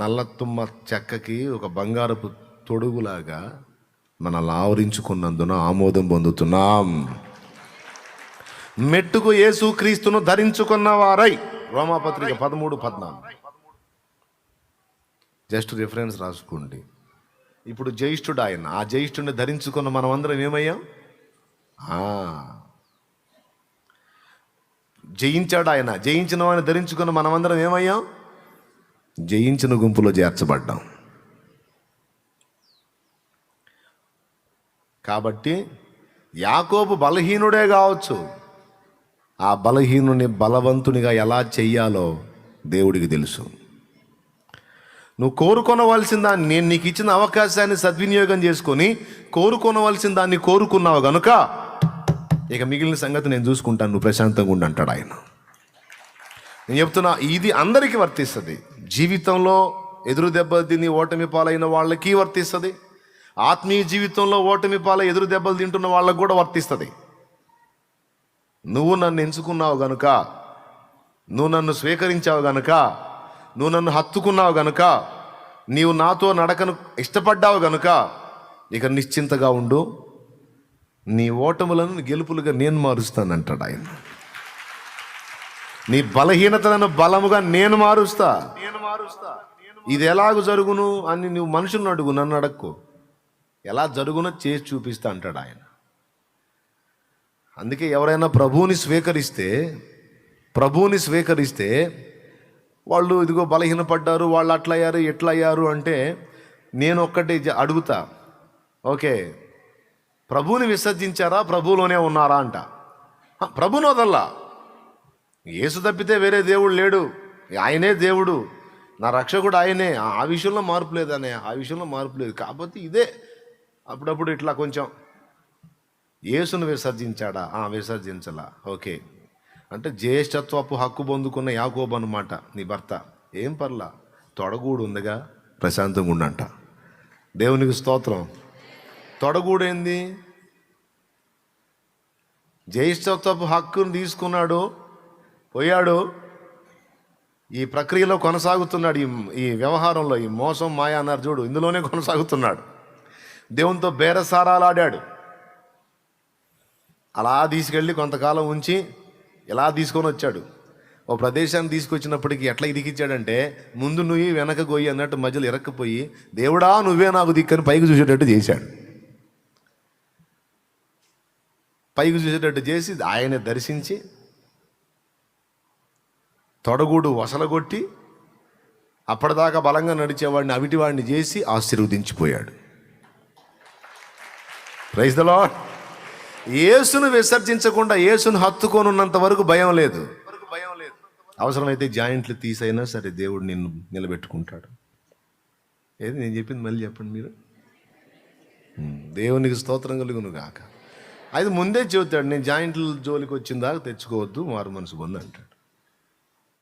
నల్లతుమ్మ చెక్కకి ఒక బంగారపు తొడుగులాగా మనల్ని ఆవరించుకున్నందున ఆమోదం పొందుతున్నాం. మెట్టుకు యేసు క్రీస్తును ధరించుకున్న వారై. రోమాపత్రిక పదమూడు పద్నాలుగు. జస్ట్ రిఫరెన్స్ రాసుకోండి. ఇప్పుడు జ్యేష్ఠుడు ఆయన. ఆ జ్యేష్ఠుడిని ధరించుకున్న మనం అందరం ఏమయ్యాం జయించాడు ఆయన. జయించిన వాడిని ధరించుకున్న మనమందరం ఏమయ్యాం? జయించిన గుంపులో చేర్చబడ్డాం. కాబట్టి యాకోబు బలహీనుడే కావచ్చు. ఆ బలహీనుని బలవంతునిగా ఎలా చెయ్యాలో దేవుడికి తెలుసు. నువ్వు కోరుకొనవలసిన దాన్ని నేను నీకు ఇచ్చిన అవకాశాన్ని సద్వినియోగం చేసుకొని కోరుకొనవలసిన దాన్ని కోరుకున్నావు గనుక ఇక మిగిలిన సంగతి నేను చూసుకుంటాను. నువ్వు ప్రశాంతంగా ఉండి అంటాడు ఆయన. నేను చెప్తున్నా ఇది అందరికీ వర్తిస్తుంది. జీవితంలో ఎదురు దెబ్బలు తిని ఓటమి పాలైన వాళ్ళకి వర్తిస్తుంది. ఆత్మీయ జీవితంలో ఓటమి పాల ఎదురు దెబ్బలు తింటున్న వాళ్ళకు కూడా వర్తిస్తుంది. నువ్వు నన్ను ఎంచుకున్నావు గనుక నువ్వు నన్ను స్వీకరించావు గనుక నువ్వు నన్ను హత్తుకున్నావు గనుక నీవు నాతో నడకను ఇష్టపడ్డావు గనుక ఇక నిశ్చింతగా ఉండు. నీ ఓటములను గెలుపులుగా నేను మారుస్తానంటాడు ఆయన. నీ బలహీనతలను బలముగా నేను మారుస్తా. నేను మారుస్తా ఇది ఎలాగ జరుగును అని నువ్వు మనుషులను అడుగు నన్ను అడక్కు. ఎలా జరుగునో చేసి చూపిస్తా అంటాడు ఆయన. అందుకే ఎవరైనా ప్రభువుని స్వీకరిస్తే ప్రభువుని స్వీకరిస్తే వాళ్ళు ఇదిగో బలహీనపడ్డారు వాళ్ళు అట్లయ్యారు ఎట్లయ్యారు ఎట్లా అయ్యారు అంటే నేను ఒక్కటి అడుగుతా. ఓకే ప్రభువుని విసర్జించారా ప్రభువులోనే ఉన్నారా అంట. ప్రభునోదల్లా ఏసు యేసు తప్పితే వేరే దేవుడు లేడు. ఆయనే దేవుడు. నా రక్షకుడు ఆయనే. ఆ- ఆ విషయంలో మార్పు లేదనే ఆ విషయంలో మార్పు లేదు. కాకపోతే ఇదే. అప్పుడప్పుడు ఇట్లా కొంచెం యేసును విసర్జించాడా? ఆ విసర్జించలా. ఓకే. అంటే జ్యేష్ఠత్వపు హక్కు పొందుకున్న యాకోబు అనమాట నీ భర్త. ఏం పర్లా? తొడగూడు ఉందిగా? ప్రశాంతంగా ఉండంట. దేవునికి స్తోత్రం. తొడగూడేంది జ్యేష్ఠత్వపు హక్కును తీసుకున్నాడు. పోయాడు. ఈ ప్రక్రియలో కొనసాగుతున్నాడు ఈ ఈ వ్యవహారంలో ఈ మోసం మాయ అన్నారు చూడు ఇందులోనే కొనసాగుతున్నాడు. దేవునితో బేరసారాలాడాడు అలా తీసుకెళ్ళి కొంతకాలం ఉంచి ఇలా తీసుకొని వచ్చాడు. ఓ ప్రదేశాన్ని తీసుకొచ్చినప్పటికీ ఎట్లా ఇరికిచ్చాడంటే ముందు నువ్వు వెనక గొయ్యి అన్నట్టు మధ్యలో ఇరక్కపోయి దేవుడా నువ్వే నాకు దిక్కని పైకి చూసేటట్టు చేశాడు. పైకి చూసేటట్టు చేసి ఆయనే దర్శించి తొడగూడు వసలగొట్టి అప్పటిదాకా బలంగా నడిచేవాడిని అవిటివాడిని చేసి ఆశీర్వదించిపోయాడు. ప్రైజ్ ద యేసును విసర్జించకుండా యేసును హత్తుకొని ఉన్నంత వరకు భయం లేదు. అవసరమైతే జాయింట్లు తీసైనా సరే దేవుడు నిన్ను నిలబెట్టుకుంటాడు. ఏది నేను చెప్పింది మళ్ళీ చెప్పండి మీరు? దేవునికి స్తోత్రం కలుగును కాక అది ముందే చెబుతాడు నేను జాయింట్ల జోలికి వచ్చిన దాకా తెచ్చుకోవద్దు మారు మనసు పొందంటాడు.